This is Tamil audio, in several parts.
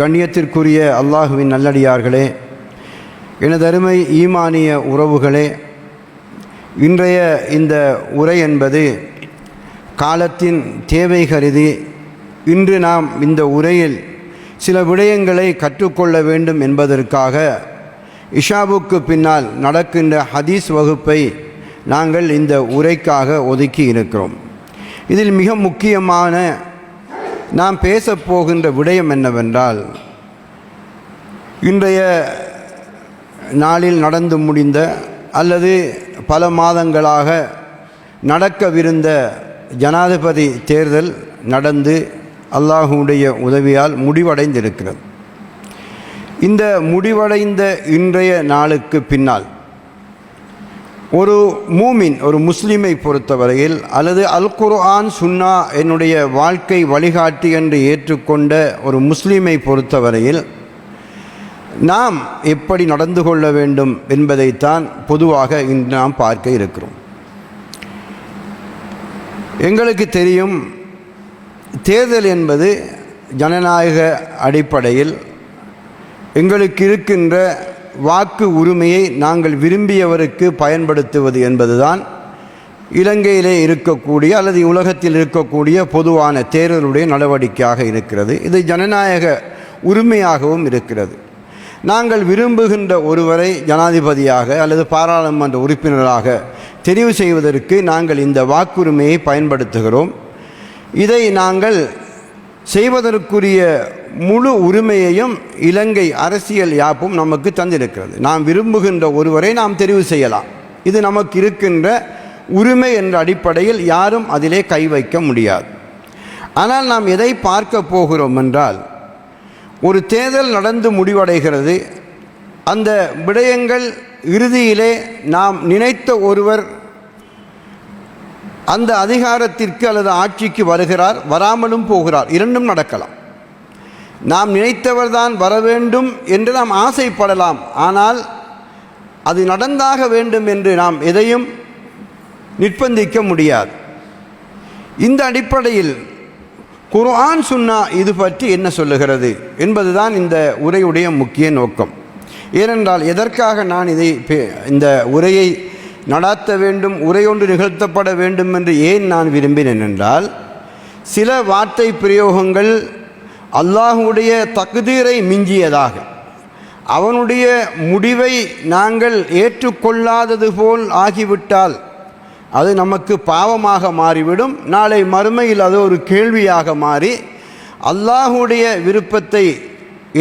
கண்ணியத்திற்குரிய அல்லாஹுவின் நல்லடியார்களே எனதருமை ஈமானிய உறவுகளே இன்றைய இந்த உரை என்பது காலத்தின் தேவை கருதி இன்று நாம் இந்த உரையில் சில விடயங்களை கற்றுக்கொள்ள வேண்டும் என்பதற்காக இஷாவுக்கு பின்னால் நடக்கின்ற ஹதீஸ் வகுப்பை நாங்கள் இந்த உரைக்காக ஒதுக்கி இருக்கிறோம். இதில் மிக முக்கியமான நாம் பேசப்போகின்ற விடயம் என்னவென்றால் இன்றைய நாளில் நடந்து முடிந்த அல்லது பல மாதங்களாக நடக்கவிருந்த ஜனாதிபதி தேர்தல் நடந்து அல்லாஹுடைய உதவியால் முடிவடைந்திருக்கிறது. இந்த முடிவடைந்த இன்றைய நாளுக்கு பின்னால் ஒரு மூமின் ஒரு முஸ்லீமை பொறுத்தவரையில் அல்லது அல் குர்ஆன் சுன்னா என்னுடைய வாழ்க்கை வழிகாட்டி என்று ஏற்றுக்கொண்ட ஒரு முஸ்லீமை பொறுத்தவரையில் நாம் எப்படி நடந்து கொள்ள வேண்டும் என்பதைத்தான் பொதுவாக இன்று நாம் பார்க்க இருக்கிறோம். எங்களுக்கு தெரியும் தேர்தல் என்பது ஜனநாயக அடிப்படையில் எங்களுக்கு இருக்கின்ற வாக்கு உரிமையை நாங்கள் விரும்பியவருக்கு பயன்படுத்துவது என்பதுதான் இலங்கையிலே இருக்கக்கூடிய அல்லது உலகத்தில் இருக்கக்கூடிய பொதுவான தேர்தலுடைய நடவடிக்கையாக இருக்கிறது. இது ஜனநாயக உரிமையாகவும் இருக்கிறது. நாங்கள் விரும்புகின்ற ஒருவரை ஜனாதிபதியாக அல்லது பாராளுமன்ற உறுப்பினராக தெரிவு செய்வதற்கு நாங்கள் இந்த வாக்குரிமையை பயன்படுத்துகிறோம். இதை நாங்கள் செய்வதற்குரிய முழு உரிமையையும் இலங்கை அரசியல் யாப்பும் நமக்கு தந்திருக்கிறது. நாம் விரும்புகின்ற ஒருவரை நாம் தெரிவு செய்யலாம். இது நமக்கு இருக்கின்ற உரிமை என்ற அடிப்படையில் யாரும் அதிலே கை வைக்க முடியாது. ஆனால் நாம் எதை பார்க்க போகிறோம் என்றால் ஒரு தேர்தல் நடந்து முடிவடைகிறது. அந்த விடயங்கள் இறுதியிலே நாம் நினைத்த ஒருவர் அந்த அதிகாரத்திற்கு அல்லது ஆட்சிக்கு வருகிறார் வராமலும் போகிறார். இரண்டும் நடக்கலாம். நாம் நினைத்தவர்தான் வர வேண்டும் என்று நாம் ஆசைப்படலாம். ஆனால் அது நடந்தாக வேண்டும் என்று நாம் எதையும் நிர்பந்திக்க முடியாது. இந்த அடிப்படையில் குர்ஆன் சுன்னா இது பற்றி என்ன சொல்லுகிறது என்பதுதான் இந்த உரையுடைய முக்கிய நோக்கம். ஏனென்றால் எதற்காக நான் இதை இந்த உரையை நடாத்த வேண்டும் உரையொன்று நிகழ்த்தப்பட வேண்டும் என்று ஏன் நான் விரும்பினேன் என்றால் சில வார்த்தை பிரயோகங்கள் அல்லாஹுடைய தகுதீரை மிஞ்சியதாக. அவனுடைய முடிவை நாங்கள் ஏற்றுக்கொள்ளாதது போல் ஆகிவிட்டால் அது நமக்கு பாவமாக மாறிவிடும். நாளை மறுமையில் அது ஒரு கேள்வியாக மாறி அல்லாஹுடைய விருப்பத்தை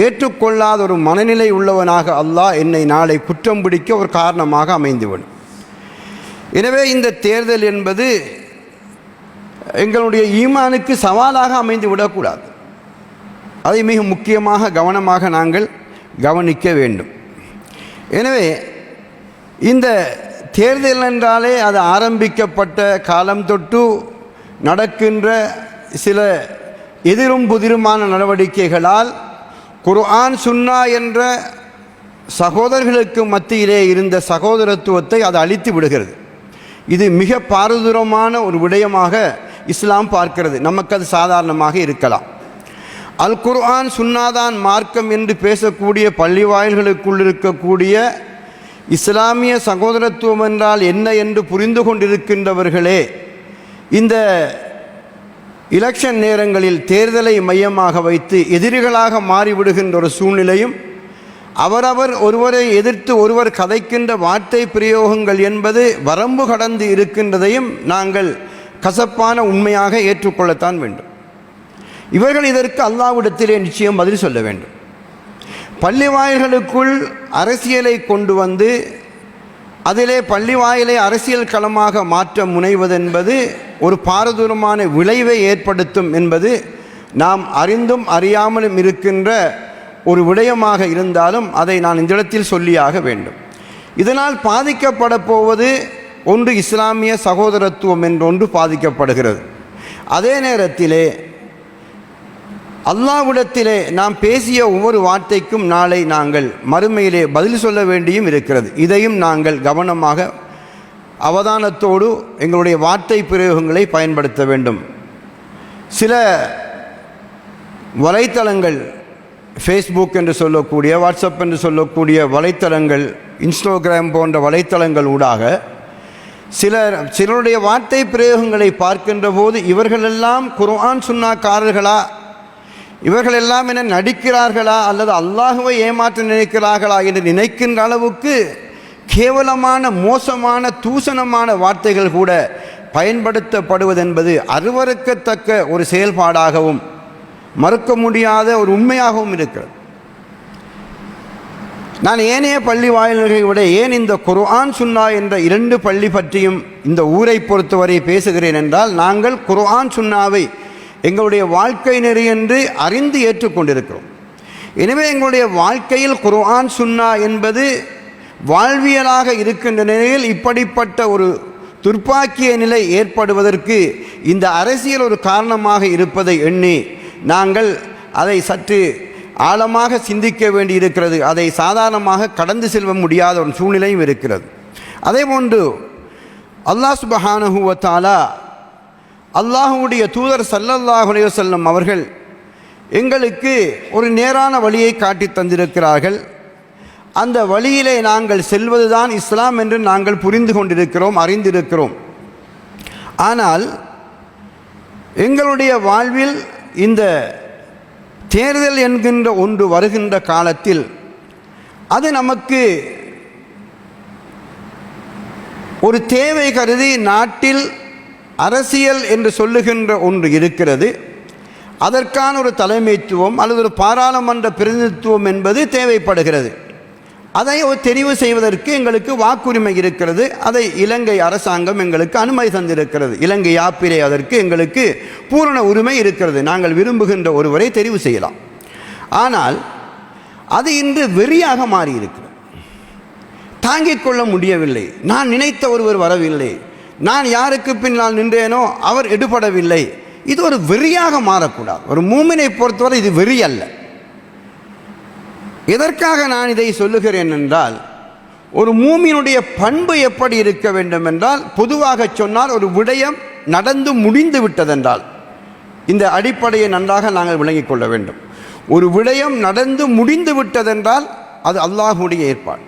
ஏற்றுக்கொள்ளாத ஒரு மனநிலை உள்ளவனாக அல்லாஹ் என்னை நாளை குற்றம் பிடிக்க ஒரு காரணமாக அமைந்துவிடும். எனவே இந்த தேர்தல் என்பது எங்களுடைய ஈமானுக்கு சவாலாக அமைந்து விடக்கூடாது. அதை மிக முக்கியமாக கவனமாக நாங்கள் கவனிக்க வேண்டும். எனவே இந்த தேர்தல் என்றாலே அது ஆரம்பிக்கப்பட்ட காலம் தொட்டு நடக்கின்ற சில எதிரும் புதிருமான நடவடிக்கைகளால் குர்ஆன் சுன்னா என்ற சகோதரர்களுக்கு மத்தியிலே இருந்த சகோதரத்துவத்தை அது அழித்து விடுகிறது. இது மிக பாரதூரமான ஒரு விடயமாக இஸ்லாம் பார்க்கிறது. நமக்கு அது சாதாரணமாக இருக்கலாம். அல் குர்ஆன் சுன்னாதான் மார்க்கம் என்று பேசக்கூடிய பள்ளி வாயில்களுக்குள் இருக்கக்கூடிய இஸ்லாமிய சகோதரத்துவம் என்றால் என்ன என்று புரிந்து கொண்டிருக்கின்றவர்களே இந்த இலக்ஷன் நேரங்களில் தேர்தலை மையமாக வைத்து எதிரிகளாக மாறிவிடுகின்ற ஒரு சூழ்நிலையும் அவரவர் ஒருவரை எதிர்த்து ஒருவர் கதைக்கின்ற வார்த்தை பிரயோகங்கள் என்பது வரம்பு கடந்து இருக்கின்றதையும் நாங்கள் கசப்பான உண்மையாக ஏற்றுக்கொள்ளத்தான் வேண்டும். இவர்கள் இதற்கு அல்லாவிடத்திலே நிச்சயம் பதில் சொல்ல வேண்டும். பள்ளி வாயில்களுக்குள் அரசியலை கொண்டு வந்து அதிலே பள்ளி வாயிலை அரசியல் களமாக மாற்ற முனைவதென்பது ஒரு பாரதூரமான விளைவை ஏற்படுத்தும் என்பது நாம் அறிந்தும் அறியாமலும் இருக்கின்ற ஒரு விடயமாக இருந்தாலும் அதை நான் இந்த இடத்தில் சொல்லியாக வேண்டும். இதனால் பாதிக்கப்பட போவது ஒன்று இஸ்லாமிய சகோதரத்துவம் என்றொன்று பாதிக்கப்படுகிறது. அதே நேரத்திலே அல்லாவிடத்திலே நாம் பேசிய ஒவ்வொரு வார்த்தைக்கும் நாளை நாங்கள் மறுமையிலே பதில் சொல்ல வேண்டியும் இருக்கிறது. இதையும் நாங்கள் கவனமாக அவதானத்தோடு எங்களுடைய வார்த்தை பிரயோகங்களை பயன்படுத்த வேண்டும். சில வலைத்தளங்கள் ஃபேஸ்புக் என்று சொல்லக்கூடிய வாட்ஸ்அப் என்று சொல்லக்கூடிய வலைத்தளங்கள் இன்ஸ்டாகிராம் போன்ற வலைத்தளங்கள் ஊடாக சிலர் சிலருடைய வார்த்தை பிரயோகங்களை பார்க்கின்ற போது இவர்களெல்லாம் குர்ஆன் சுன்னாக்காரர்களா இவர்களெல்லாம் என்ன நடிக்கிறார்களா? அல்லது அல்லாஹுவை ஏமாற்ற நினைக்கிறார்களா என்று நினைக்கின்ற அளவுக்கு கேவலமான மோசமான தூசணமான வார்த்தைகள் கூட பயன்படுத்தப்படுவதென்பது அருவறுக்கத்தக்க ஒரு செயல்பாடாகவும் மறுக்க முடியாத ஒரு உண்மையாகவும் இருக்கிறது. நான் ஏனைய பள்ளி வாயில்களை விட ஏன் இந்த குர்ஆன் சுன்னா என்ற இரண்டு பள்ளி பற்றியும் இந்த ஊரை பொறுத்தவரை பேசுகிறேன் என்றால் நாங்கள் குர்ஆன் சுன்னாவை எங்களுடைய வாழ்க்கை நெறி என்று அறிந்து ஏற்றுக்கொண்டிருக்கிறோம். எனவே எங்களுடைய வாழ்க்கையில் குர்ஆன் சுன்னா என்பது வாழ்வியலாக இருக்கின்ற நிலையில் இப்படிப்பட்ட ஒரு துர்ப்பாக்கிய நிலை ஏற்படுவதற்கு இந்த அரசியல் ஒரு காரணமாக இருப்பதை எண்ணி நாங்கள் அதை சற்று ஆழமாக சிந்திக்க வேண்டி இருக்கிறது அதை சாதாரணமாக கடந்து செல்ல முடியாத ஒரு சூழ்நிலையும் இருக்கிறது. அதே போன்று அல்லாஹ் சுபஹானஹுவத்தாலா அல்லாஹுடைய தூதர் சல்லல்லாஹு செல்லும் அவர்கள் எங்களுக்கு ஒரு நேரான வழியை காட்டி தந்திருக்கிறார்கள். அந்த வழியிலே நாங்கள் செல்வதுதான் இஸ்லாம் என்று நாங்கள் புரிந்து கொண்டிருக்கிறோம் அறிந்திருக்கிறோம். ஆனால் எங்களுடைய வாழ்வில் இந்த தேர்தல் என்கின்ற ஒன்று வருகின்ற காலத்தில் அது நமக்கு ஒரு தேவை கருதி நாட்டில் அரசியல் என்று சொல்லுகின்ற ஒன்று இருக்கிறது. அதற்கான ஒரு தலைமைத்துவம் அல்லது ஒரு பாராளுமன்ற பிரதிநிதித்துவம் என்பது தேவைப்படுகிறது. அதை தெரிவு செய்வதற்கு எங்களுக்கு வாக்குரிமை இருக்கிறது. அதை இலங்கை அரசாங்கம் எங்களுக்கு அனுமதி தந்திருக்கிறது. இலங்கை யாப்பிரை அதற்கு எங்களுக்கு பூரண உரிமை இருக்கிறது. நாங்கள் விரும்புகின்ற ஒருவரை தெரிவு செய்யலாம். ஆனால் அது இன்று வெறியாக மாறியிருக்கிறது. தாங்கிக் கொள்ள முடியவில்லை. நான் நினைத்த ஒருவர் வரவில்லை. நான் யாருக்கு பின்னால் நின்றேனோ அவர் எடுபடவில்லை. இது ஒரு வெறியாக மாறக்கூடாது. ஒரு மூமினை பொறுத்தவரை இது வெறி அல்ல. எதற்காக நான் இதை சொல்லுகிறேன் என்றால் ஒரு மூமியினுடைய பண்பு எப்படி இருக்க வேண்டும் என்றால் பொதுவாக சொன்னால் ஒரு விடயம் நடந்து முடிந்து விட்டதென்றால் இந்த அடிப்படையை நன்றாக நாங்கள் விளங்கிக் கொள்ள வேண்டும். ஒரு விடயம் நடந்து முடிந்து விட்டதென்றால் அது அல்லாஹுடைய ஏற்பாடு.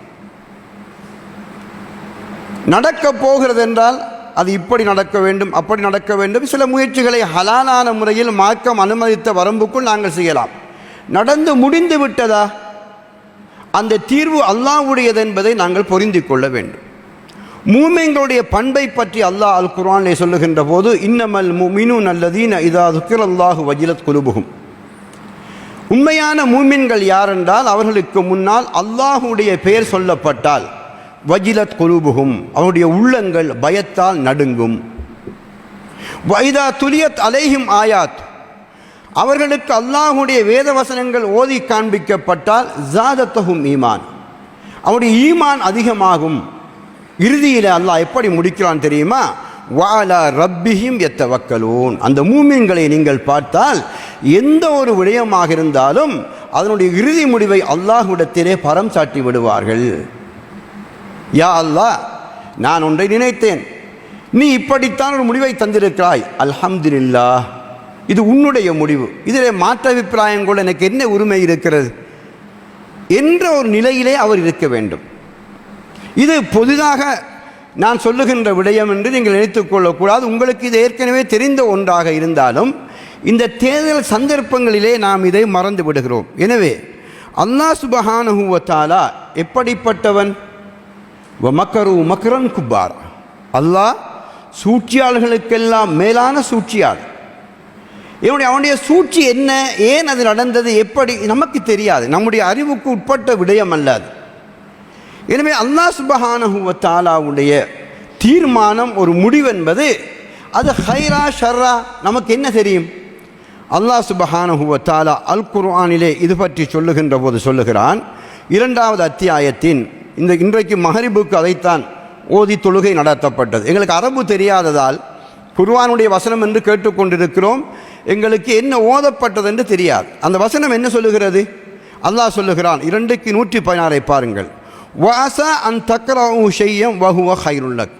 நடக்கப் போகிறது என்றால் அது இப்படி நடக்க வேண்டும் அப்படி நடக்க வேண்டும். சில முயற்சிகளை ஹலாலான முறையில் மார்க்கம் அனுமதித்த வரம்புக்குள் நாங்கள் செய்யலாம். நடந்து முடிந்து விட்டதா? அந்த தீர்வு அல்லாஹ்வுடையது என்பதை நாங்கள் பொருந்தி கொள்ள வேண்டும். மூமிங்களுடைய பண்பை பற்றி அல்லாஹ் அல் குரானை சொல்லுகின்ற போது இன்னமல் மினு நல்லதீன இதா துக்கிர் அல்லாஹு வஜிலத் குலுபுகும் உண்மையான மூமின்கள் யாரென்றால் அவர்களுக்கு முன்னால் அல்லாஹுடைய பெயர் சொல்லப்பட்டால் வஜிலத் குலுபுகும் அவருடைய உள்ளங்கள் பயத்தால் நடுங்கும். வைதா துலியத் அலைஹிம் ஆயாத். அவர்களுக்கு அல்லாஹுடைய வேத வசனங்கள் ஓதி காண்பிக்கப்பட்டால் ஜாதத்தகும் ஈமான். அவருடைய ஈமான் அதிகமாகும். இறுதியில் அல்லாஹ் எப்படி முடிக்கிறான் தெரியுமா? வாலா ரப்பிஹிம் எத்தவக்கலூன். அந்த மூமின்களை நீங்கள் பார்த்தால் எந்த ஒரு விடயமாக இருந்தாலும் அதனுடைய இறுதி முடிவை அல்லாஹ்விடத்திலே பரம் சாட்டி விடுவார்கள். யா அல்லாஹ் நான் ஒன்றை நினைத்தேன். நீ இப்படித்தான் ஒரு முடிவை தந்திருக்கிறாய். அல்ஹம்துலில்லாஹ். இது உன்னுடைய முடிவு. இதில் மாற்ற அபிப்பிராயம் கூட எனக்கு என்ன உரிமை இருக்கிறது? என்ற ஒரு நிலையிலே அவர் இருக்க வேண்டும். இது பொதுதாக நான் சொல்லுகின்ற விடயம் என்று நீங்கள் நினைத்துக் கொள்ளக்கூடாது. உங்களுக்கு இது ஏற்கனவே தெரிந்த ஒன்றாக இருந்தாலும் இந்த தேர்தல் சந்தர்ப்பங்களிலே நாம் இதை மறந்து விடுகிறோம். எனவே அல்லாஹ் சுபஹானுவத்தாலா எப்படிப்பட்டவன்? மக்கரு மக்கரன் குப்பார். அல்லாஹ் சூழ்ச்சியாளர்களுக்கெல்லாம் மேலான சூழ்ச்சியாளர். என்னுடைய அவனுடைய சூழ்ச்சி என்ன? ஏன் அது நடந்தது? எப்படி? நமக்கு தெரியாது. நம்முடைய அறிவுக்கு உட்பட்ட விடயம் அல்லது எனவே அல்லாஹ் சுபஹானஹுவ தாலாவுடைய தீர்மானம் ஒரு முடிவென்பது அது ஹைரா ஷர்ரா நமக்கு என்ன தெரியும்? அல்லாஹ் சுபஹானஹுவ தாலா அல் குர்ஆனிலே இது பற்றி சொல்லுகின்ற போது சொல்லுகிறான். இரண்டாவது அத்தியாயத்தின் இந்த இன்றைக்கு மஹரிபுக்கு அதைத்தான் ஓதி தொழுகை நடத்தப்பட்டது. எங்களுக்கு அரபு தெரியாததால் குர்வானுடைய வசனம் என்று கேட்டுக்கொண்டிருக்கிறோம். எங்களுக்கு என்ன ஓதப்பட்டது என்று தெரியாது. அந்த வசனம் என்ன சொல்லுகிறது? அல்லாஹ் சொல்லுகிறான் இரண்டுக்கு நூற்றி பதினாறை பாருங்கள். வாசா அன் தக்கரவு செய்யம் வகுவ ஹைருல்லக்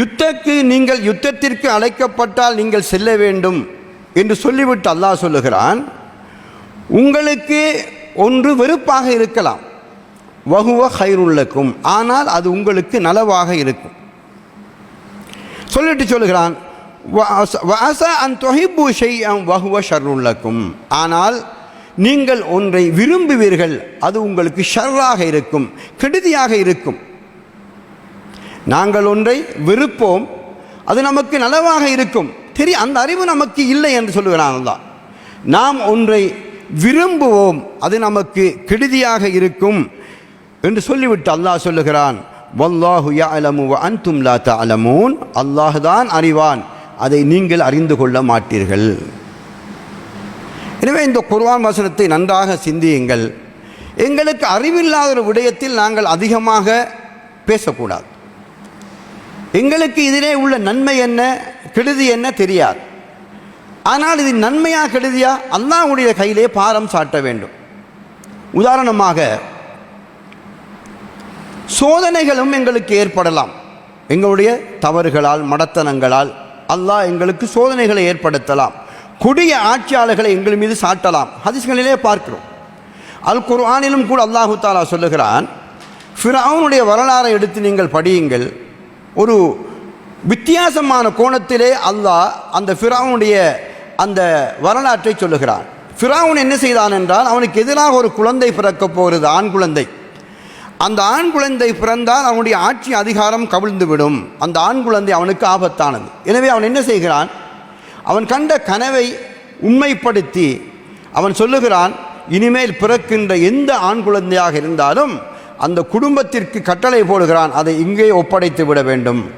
யுத்தக்கு நீங்கள் யுத்தத்திற்கு அழைக்கப்பட்டால் நீங்கள் செல்ல வேண்டும் என்று சொல்லிவிட்டு அல்லாஹ் சொல்லுகிறான். உங்களுக்கு ஒன்று வெறுப்பாக இருக்கலாம். வகுவ ஹைருள்ளக்கும் ஆனால் அது உங்களுக்கு நலவாக இருக்கும். சொல்லிட்டு சொல்லுகிறான் வாச அன் தொகைப்பு செய்யம் வகுவ ஷர்ருள்ளக்கும் ஆனால் நீங்கள் ஒன்றை விரும்புவீர்கள் அது உங்களுக்கு ஷர்ராக இருக்கும் கெடுதியாக இருக்கும். நாங்கள் ஒன்றை விருப்போம் அது நமக்கு நலவாக இருக்கும். தெரிய அந்த அறிவு நமக்கு இல்லை என்று சொல்லுகிறான் தான் நாம் ஒன்றை விரும்புவோம் அது நமக்கு கெடுதியாக இருக்கும் என்று சொல்லிவிட்டு அல்லாஹ் சொல்லுகிறான் வல்லாஹு யா அலமு அன் தும்லா தஅலமூன். அல்லாஹ் தான் அறிவான். அதை நீங்கள் அறிந்து கொள்ள மாட்டீர்கள். எனவே இந்த குர்வான் வசனத்தை நன்றாக சிந்தியுங்கள். எங்களுக்கு அறிவில்லாத ஒரு விடயத்தில் நாங்கள் அதிகமாக பேசக்கூடாது. எங்களுக்கு இதிலே உள்ள நன்மை என்ன கெடுதி என்ன தெரியாது. ஆனால் இது நன்மையா கெடுதியா? அல்லாஹ்வுடைய கையிலே பாரம் சாட்ட வேண்டும். உதாரணமாக சோதனைகளும் எங்களுக்கு ஏற்படலாம். எங்களுடைய தவறுகளால் மடத்தனங்களால் அல்லாஹ் எங்களுக்கு சோதனைகளை ஏற்படுத்தலாம். கொடிய ஆட்சியாளர்களை எங்கள் மீது சாட்டலாம். ஹதீஸ்களிலே பார்க்கிறோம். அல் குர்ஆனிலும் கூட அல்லாஹு தாலா சொல்லுகிறான் ஃபிரவுனுடைய வரலாறை எடுத்து நீங்கள் படியுங்கள். ஒரு வித்தியாசமான கோணத்திலே அல்லாஹ் அந்த ஃபிரௌனுடைய அந்த வரலாற்றை சொல்லுகிறான். ஃபிராவுன் என்ன செய்தான் என்றால் அவனுக்கு எதிராக ஒரு குழந்தை பிறக்கப் போகிறது ஆண் குழந்தை. அந்த ஆண் குழந்தை பிறந்தால் அவனுடைய ஆட்சி அதிகாரம் கவிழ்ந்து விடும் அந்த ஆண் குழந்தை அவனுக்கு ஆபத்தானது. எனவே அவன் என்ன செய்கிறான்? அவன் கண்ட கனவை உண்மைப்படுத்தி அவன் சொல்லுகிறான் இனிமேல் பிறக்கின்ற எந்த ஆண் குழந்தையாக இருந்தாலும் அந்த குடும்பத்திற்கு கட்டளை போடுகிறான் அதை இங்கே ஒப்படைத்து விட வேண்டும்.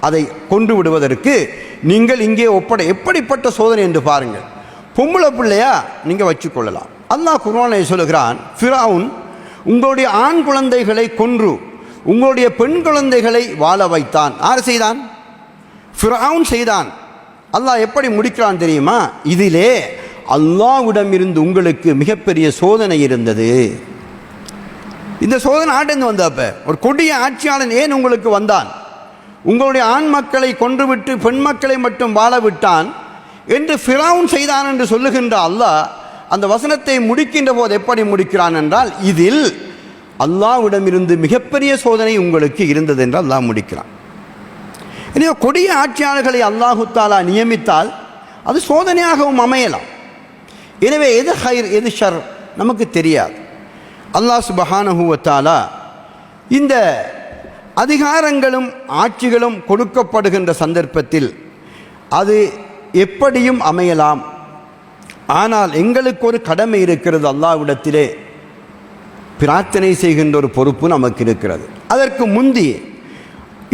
அதை கொண்டு விடுவதற்கு நீங்கள் இங்கே ஒப்படை எப்படிப்பட்ட சோதனை என்று பாருங்கள். பொம்பளை பிள்ளையா? நீங்கள் வச்சுக்கொள்ளலாம். அல்லாஹ் குர்வானை சொல்லுகிறான் ஃபிராவுன் உங்களுடைய ஆண் குழந்தைகளை கொன்று உங்களுடைய பெண் குழந்தைகளை வாழ வைத்தான். யார் செய்தான்? ஃபிரவுன் செய்தான். அல்லாஹ் எப்படி முடிக்கிறான் தெரியுமா? இதிலே அல்லாஹ்விடமிருந்து உங்களுக்கு மிகப்பெரிய சோதனை இருந்தது. இந்த சோதனை ஆட்டேந்து வந்தப்ப. ஒரு கொடிய ஆட்சியாளன் ஏன் உங்களுக்கு வந்தான்? உங்களுடைய ஆண் மக்களை கொன்றுவிட்டு பெண் மக்களை மட்டும் வாழ விட்டான் என்று ஃபிரவுன் செய்தான் என்று சொல்லுகின்ற அல்லாஹ் அந்த வசனத்தை முடிக்கின்ற போது எப்படி முடிக்கிறான் என்றால் இதில் அல்லாஹ்விடமிருந்து மிகப்பெரிய சோதனை உங்களுக்கு இருந்தது என்று அல்லாஹ் முடிக்கிறான். எனவே கொடிய ஆட்சியாளர்களை அல்லாஹு தாலா நியமித்தால் அது சோதனையாகவும் அமையலாம். எனவே எது ஹைர் எது ஷர் நமக்கு தெரியாது. அல்லாஹ் சுபஹானஹுவத்தாலா இந்த அதிகாரங்களும் ஆட்சிகளும் கொடுக்கப்படுகின்ற சந்தர்ப்பத்தில் அது எப்படியும் அமையலாம் ஆனால் எங்களுக்கு ஒரு கடமை இருக்கிறது அல்லாவிடத்திலே பிரார்த்தனை செய்கின்ற ஒரு பொறுப்பு நமக்கு இருக்கிறது. அதற்கு முந்தி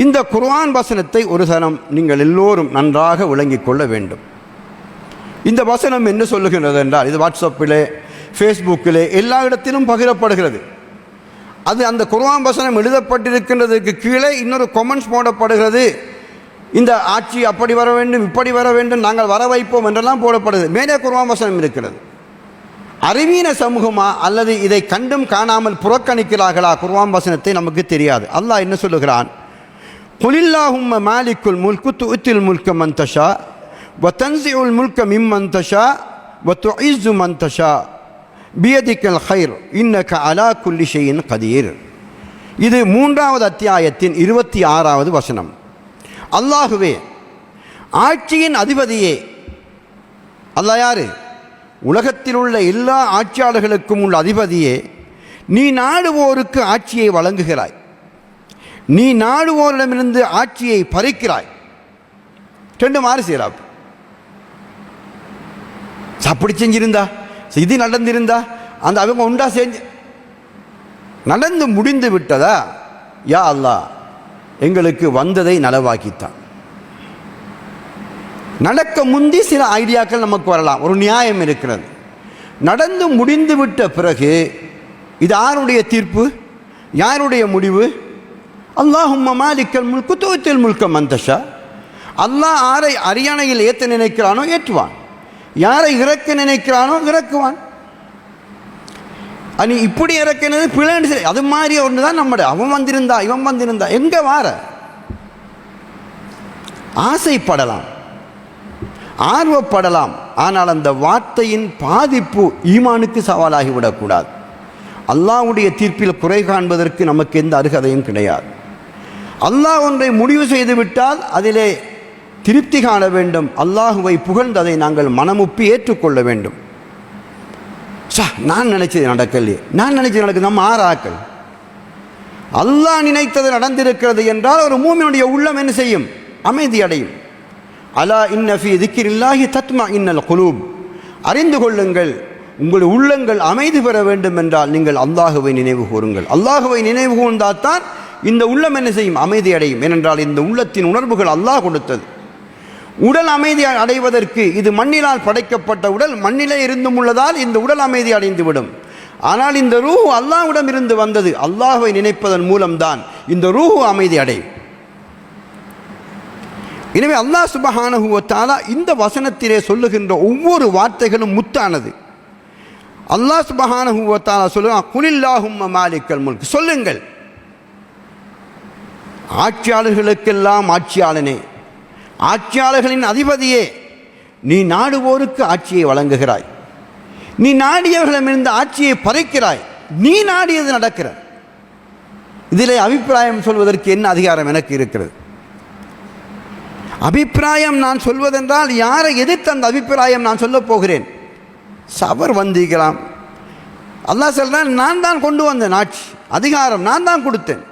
இந்த குர்ஆன் வசனத்தை ஒரு சனம் நீங்கள் எல்லோரும் நன்றாக விளங்கிக் கொள்ள வேண்டும். இந்த வசனம் என்ன சொல்லுகின்றது என்றால் இது வாட்ஸ்அப்பிலே ஃபேஸ்புக்கிலே எல்லா இடத்திலும் பகிரப்படுகிறது. அது அந்த குர்ஆன் வசனம் எழுதப்பட்டிருக்கின்றதுக்கு கீழே இன்னொரு கொமெண்ட்ஸ் போடப்படுகிறது. இந்த ஆட்சி அப்படி வர வேண்டும் இப்படி வர வேண்டும் நாங்கள் வர வைப்போம் என்றெல்லாம் போடப்படுது. மேலே குர்ஆன் வசனம் இருக்கிறது. அறிவீன சமூகமா அல்லது இதை கண்டும் காணாமல் புறக்கணிக்கிறார்களா குருவாம் வசனத்தை நமக்கு தெரியாது. அல்லாஹ் என்ன சொல்லுகிறான்? குலில்லாஹும்ம மாலிக்குல் முல்கு துத்தில் முல்க மந்தஷா வ தன்சிஉல் முல்க மிம் மந்தஷா வ துஇஸ்ஸு மந்தஷா பியதிக்கல் ஹைர் இன்னக அலா குல்லிஷையின் கதீர். இது மூன்றாவது அத்தியாயத்தின் இருபத்தி ஆறாவது வசனம். அல்லாஹுவே ஆட்சியின் அதிபதியே. அல்லாஹ் யாரு? உலகத்தில் உள்ள எல்லா ஆட்சியாளர்களுக்கும் உள்ள அதிபதியே. நீ நாடுவோருக்கு ஆட்சியை வழங்குகிறாய். நீ நாடுவோரிடமிருந்து ஆட்சியை பறிக்கிறாய். ரெண்டு மாறு செய்கிறாப் அப்படி செஞ்சிருந்தா? இது நடந்திருந்தா? அந்த அவங்க உண்டா செஞ்சு நடந்து முடிந்து விட்டதா? யா அல்லாஹ். எங்களுக்கு வந்ததை நலவாக்கித்தான். நடக்க முந்தி சில ஐடியாக்கள் நமக்கு வரலாம். ஒரு நியாயம் இருக்கிறது. நடந்து முடிந்து விட்ட பிறகு இது யாருடைய தீர்ப்பு? யாருடைய முடிவு? அல்லாஹும் மாலிக்கல் முல்கு துவத்தில் முல்க மந்தஷா அல்லாஹ் யாரை அரியணையில் ஏற்ற நினைக்கிறானோ ஏற்றுவான். யாரை இறக்க நினைக்கிறானோ இறக்குவான். அனி இப்படி இறக்கினது பிள்ளைன்னு சரி அது மாதிரி ஒன்று தான் நம்மட. அவன் வந்திருந்தா இவன் வந்திருந்தா. எங்கே வார? ஆசைப்படலாம். ஆர்வப்படலாம். ஆனால் அந்த வார்த்தையின் பாதிப்பு ஈமானுக்கு சவாலாகிவிடக்கூடாது. அல்லாவுடைய தீர்ப்பில் குறை காண்பதற்கு நமக்கு எந்த அருகதையும் கிடையாது. அல்லாஹ் ஒன்றை முடிவு செய்து விட்டால் அதிலே திருப்தி காண வேண்டும். அல்லாஹுவை புகழ்ந்ததை நாங்கள் மனமுப்பி ஏற்றுக்கொள்ள வேண்டும். சா நான் நினைச்சது நடக்கலையே நான் நினைச்சது நடக்குது. நம்ம ஆறாக்கள். அல்லாஹ் நினைத்தது நடந்திருக்கிறது என்றால் ஒரு மூமியுடைய உள்ளம் என்ன செய்யும்? அமைதி அடையும். அலா இன்னஃபி திக்கிரில்லாஹி தத்மா இன்னல் குலூப். அறிந்து கொள்ளுங்கள் உங்கள் உள்ளங்கள் அமைதி பெற வேண்டும் என்றால் நீங்கள் அல்லாஹுவை நினைவு கூறுங்கள். அல்லாஹுவை நினைவு கூர்ந்தால்தான் இந்த உள்ளம் என்ன செய்யும்? அமைதி அடையும். ஏனென்றால் இந்த உள்ளத்தின் உணர்வுகள் அல்லாஹ் கொடுத்தது. உடல் அமைதி அடைவதற்கு இது மண்ணினால் படைக்கப்பட்ட உடல் மண்ணிலே இருந்தும் உள்ளதால் இந்த உடல் அமைதி அடைந்துவிடும். ஆனால் இந்த ரூஹு அல்லாஹ்விடம் இருந்து வந்தது அல்லாஹுவை நினைப்பதன் மூலம்தான் இந்த ரூஹு அமைதி அடையும் எனவே அல்லாஹ் சுபஹானஹு இந்த வசனத்திலே சொல்லுகின்ற ஒவ்வொரு வார்த்தைகளும் முத்தானது. அல்லாஹ் சுபஹானஹு சொல்லுவான் குலில்லாஹும்ம மாலிக்கல் முல்க். சொல்லுங்கள். ஆட்சியாளர்களுக்கெல்லாம் ஆட்சியாளனே. ஆட்சியாளர்களின் அதிபதியே நீ நாடுவோருக்கு ஆட்சியை வழங்குகிறாய். நீ நாடியவர்களிடமிருந்து ஆட்சியை பறைக்கிறாய். நீ நாடியது நடக்கிற. இதிலே அபிப்பிராயம் சொல்வதற்கு என்ன அதிகாரம் எனக்கு இருக்கிறது? அபிப்பிராயம் நான் சொல்வதென்றால் யாரை எதிர்த்து அந்த அபிப்பிராயம் நான் சொல்லப் போகிறேன்? சவர் வந்திக்கலாம் அல்லாஹ் சொல்றான் நான் தான் கொண்டு வந்தேன் ஆட்சி. அதிகாரம் நான் தான் கொடுத்தேன்.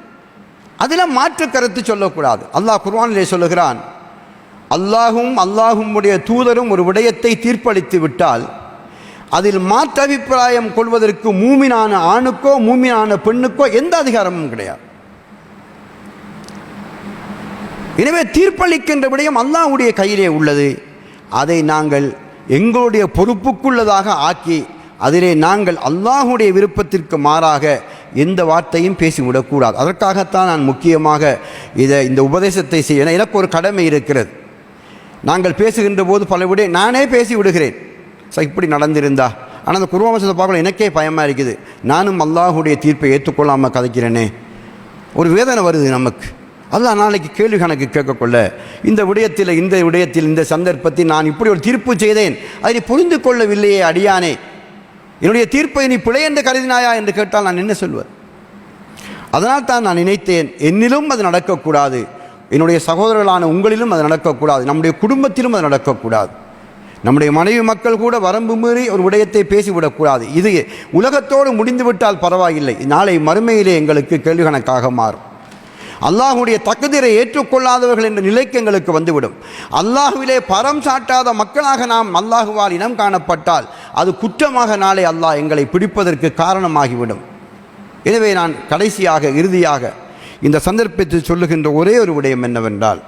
அதில் மாற்று கருத்து சொல்லக்கூடாது. அல்லாஹ் குர்வானிலே சொல்லுகிறான் அல்லாஹும் அல்லாஹுமுடைய தூதரும் ஒரு விடயத்தை தீர்ப்பளித்து விட்டால் அதில் மாற்று அபிப்பிராயம் கொள்வதற்கு மூமினான ஆணுக்கோ மூமினான பெண்ணுக்கோ எந்த அதிகாரமும் கிடையாது. எனவே தீர்ப்பளிக்கின்ற விடயம் அல்லாஹுடைய கையிலே உள்ளது. அதை நாங்கள் எங்களுடைய பொறுப்புக்குள்ளதாக ஆக்கி அதிலே நாங்கள் அல்லாஹுடைய விருப்பத்திற்கு மாறாக எந்த வார்த்தையும் பேசிவிடக்கூடாது. அதற்காகத்தான் நான் முக்கியமாக இதை இந்த உபதேசத்தை செய்ய எனக்கு ஒரு கடமை இருக்கிறது. நாங்கள் பேசுகின்ற போது பல விட நானே பேசி விடுகிறேன் சார் இப்படி நடந்திருந்தா? ஆனால் அந்த குருவம்சத்தை பார்க்கல எனக்கே பயமாக இருக்குது. நானும் அல்லாஹுடைய தீர்ப்பை ஏற்றுக்கொள்ளாமல் கதைக்கிறேனே. ஒரு வேதனை வருது நமக்கு. அதுதான் நாளைக்கு கேள்வி கணக்கு கேட்கக்கொள்ள இந்த விடயத்தில் இந்த விடயத்தில் இந்த சந்தர்ப்பத்தில் நான் இப்படி ஒரு தீர்ப்பு செய்தேன். அதை நீ புரிந்து கொள்ளவில்லையே அடியானே. என்னுடைய தீர்ப்பை நீ பிழை என்று கருதினாயா என்று கேட்டால் நான் என்ன சொல்வேன்? அதனால் தான் நான் நினைத்தேன் என்னிலும் அது நடக்கக்கூடாது. என்னுடைய சகோதரர்களான உங்களிலும் அது நடக்கக்கூடாது. நம்முடைய குடும்பத்திலும் அது நடக்கக்கூடாது. நம்முடைய மனைவி மக்கள் கூட வரம்பு மீறி ஒரு விடயத்தை பேசிவிடக்கூடாது. இது உலகத்தோடு முடிந்துவிட்டால் பரவாயில்லை. நாளை மறுமையிலே எங்களுக்கு கேள்வி கணக்காக மாறும். அல்லாஹுடைய தகுதிரை ஏற்றுக்கொள்ளாதவர்கள் என்ற நிலைக்கு எங்களுக்கு வந்துவிடும். அல்லாஹுவிலே பரம் சாட்டாத மக்களாக நாம் அல்லாஹுவால் இனம் காணப்பட்டால் அது குற்றமாக நாளை அல்லாஹ் எங்களை பிடிப்பதற்கு காரணமாகிவிடும். எனவே நான் கடைசியாக இறுதியாக இந்த சந்தர்ப்பத்தில் சொல்லுகின்ற ஒரே ஒரு விடயம் என்னவென்றால்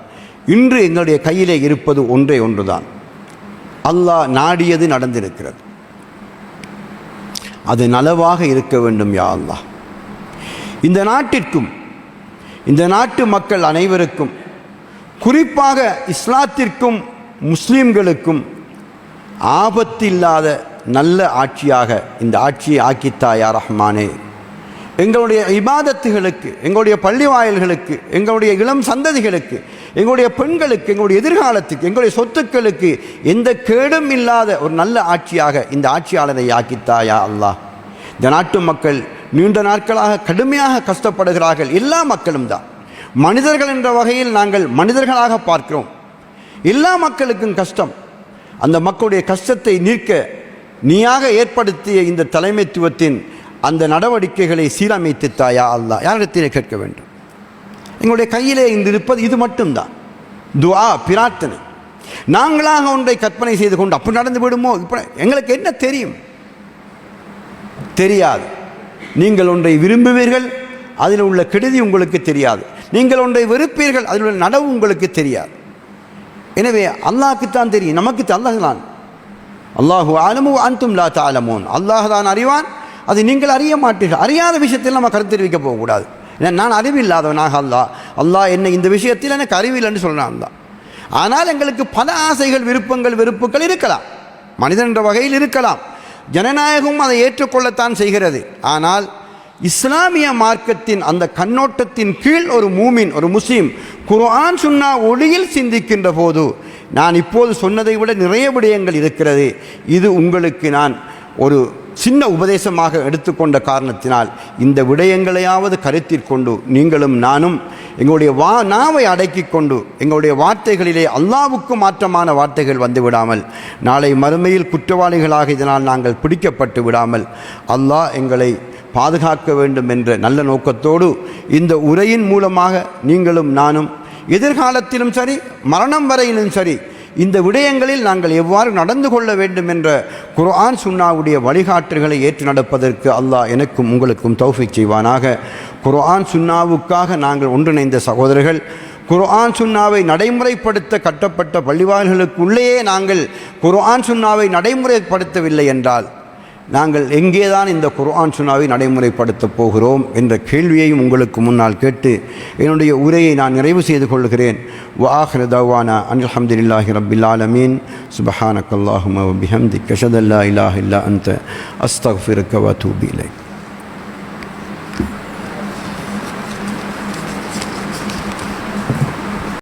இன்று எங்களுடைய கையிலே இருப்பது ஒன்றே ஒன்றுதான். அல்லாஹ் நாடியது நடந்திருக்கிறது. அது நலவாக இருக்க வேண்டும் யா அல்லாஹ். இந்த நாட்டிற்கும் இந்த நாட்டு மக்கள் அனைவருக்கும் குறிப்பாக இஸ்லாத்திற்கும் முஸ்லீம்களுக்கும் ஆபத்தில்லாத நல்ல ஆட்சியாக இந்த ஆட்சியை ஆக்கித்தாயா ரஹ்மானே. எங்களுடைய இபாதத்துகளுக்கு எங்களுடைய பள்ளி வாயில்களுக்கு எங்களுடைய இளம் சந்ததிகளுக்கு எங்களுடைய பெண்களுக்கு எங்களுடைய எதிர்காலத்துக்கு எங்களுடைய சொத்துக்களுக்கு எந்த கேடும் இல்லாத ஒரு நல்ல ஆட்சியாக இந்த ஆட்சியாளரை ஆக்கித்தாயா அல்லாஹ். இந்த நாட்டு மக்கள் நீண்ட நாட்களாக கடுமையாக கஷ்டப்படுகிறார்கள். எல்லா மக்களும் தான். மனிதர்கள் என்ற வகையில் நாங்கள் மனிதர்களாக பார்க்கிறோம். எல்லா மக்களுக்கும் கஷ்டம். அந்த மக்களுடைய கஷ்டத்தை நீக்க நீயாக ஏற்படுத்திய இந்த தலைமைத்துவத்தின் அந்த நடவடிக்கைகளை சீரமைத்து தாயா அல்லா யாரிடத்திலே கேட்க வேண்டும்? எங்களுடைய கையிலே இந்த இருப்பது இது மட்டும்தான். துவா பிரார்த்தனை. நாங்களாக ஒன்றை கற்பனை செய்து கொண்டு அப்படி நடந்து விடுமோ? இப்போ எங்களுக்கு என்ன தெரியும்? தெரியாது. நீங்கள் ஒன்றை விரும்புவீர்கள் அதில் உள்ள கெடுதி உங்களுக்கு தெரியாது. நீங்கள் ஒன்றை வெறுப்பீர்கள் அதில் உள்ள நடவு உங்களுக்கு தெரியாது. எனவே அல்லாஹ்க்குத்தான் தெரியும் நமக்கு அல்லாஹ் தான் அல்லாஹு ஆலமு அன்தும் லா தாலமோன் அல்லாஹ் தான் அறிவான் அது நீங்கள் அறிய மாட்டீர்கள். அறியாத விஷயத்தில் நம்ம கருத்து தெரிவிக்க போகக்கூடாது. ஏன்னா நான் அறிவில்லாதவனாக அல்லா. அல்லா என்னை இந்த விஷயத்தில் எனக்கு அறிவில்லைன்னு சொல்கிறான் தான். ஆனால் எங்களுக்கு பல ஆசைகள் விருப்பங்கள் வெறுப்புகள் இருக்கலாம். மனிதன் என்ற வகையில் இருக்கலாம். ஜனநாயகம் அதை ஏற்றுக்கொள்ளத்தான் செய்கிறது. ஆனால் இஸ்லாமிய மார்க்கத்தின் அந்த கண்ணோட்டத்தின் கீழ் ஒரு மூமின் ஒரு முஸ்லீம் குர்ஆன் சுன்னா ஒளியில் சிந்திக்கின்ற போது நான் இப்போது சொன்னதை விட நிறைய விடயங்கள் இருக்கிறது. இது உங்களுக்கு நான் ஒரு சின்ன உபதேசமாக எடுத்துக்கொண்ட காரணத்தினால் இந்த விடயங்களையாவது கருத்தில் கொண்டு நீங்களும் நானும் எங்களுடைய வா நாவை அடக்கி கொண்டு எங்களுடைய வார்த்தைகளிலே அல்லாவுக்கு மாற்றமான வார்த்தைகள் வந்து விடாமல் நாளை மறுமையில் குற்றவாளிகளாக இதனால் நாங்கள் பிடிக்கப்பட்டு விடாமல் அல்லாஹ் எங்களை பாதுகாக்க வேண்டும் என்ற நல்ல நோக்கத்தோடு இந்த உரையின் மூலமாக நீங்களும் நானும் எதிர்காலத்திலும் சரி மரணம் வரையிலும் சரி இந்த விடயங்களில் நாங்கள் எவ்வாறு நடந்து கொள்ள வேண்டும் என்ற குர்ஆன் சுன்னாவுடைய வழிகாட்டுகளை ஏற்று நடப்பதற்கு அல்லாஹ் எனக்கும் உங்களுக்கும் தௌஃபிக் செய்வானாக. குர்ஆன் சுன்னாவுக்காக நாங்கள் ஒன்றிணைந்த சகோதரர்கள் குர்ஆன் சுன்னாவை நடைமுறைப்படுத்த கட்டப்பட்ட பள்ளிவாய்களுக்குள்ளேயே நாங்கள் குர்ஆன் சுன்னாவை நடைமுறைப்படுத்தவில்லை என்றால் நாங்கள் எங்கேதான் இந்த குர்ஆன் சுனாவை நடைமுறைப்படுத்தப் போகிறோம் என்ற கேள்வியையும் உங்களுக்கு முன்னால் கேட்டு என்னுடைய உரையை நான் நிறைவு செய்து கொள்கிறேன். வாஹிர தவானா அனில் அஹமதுல்லாஹி ரபில் ஆலமீன் சுபஹானக் அல்லாஹும பிஹம்தி கஷதல்லா இல்லாஹ் இல்லா அந்த அஸ்தஃபிருக்க வ தூபி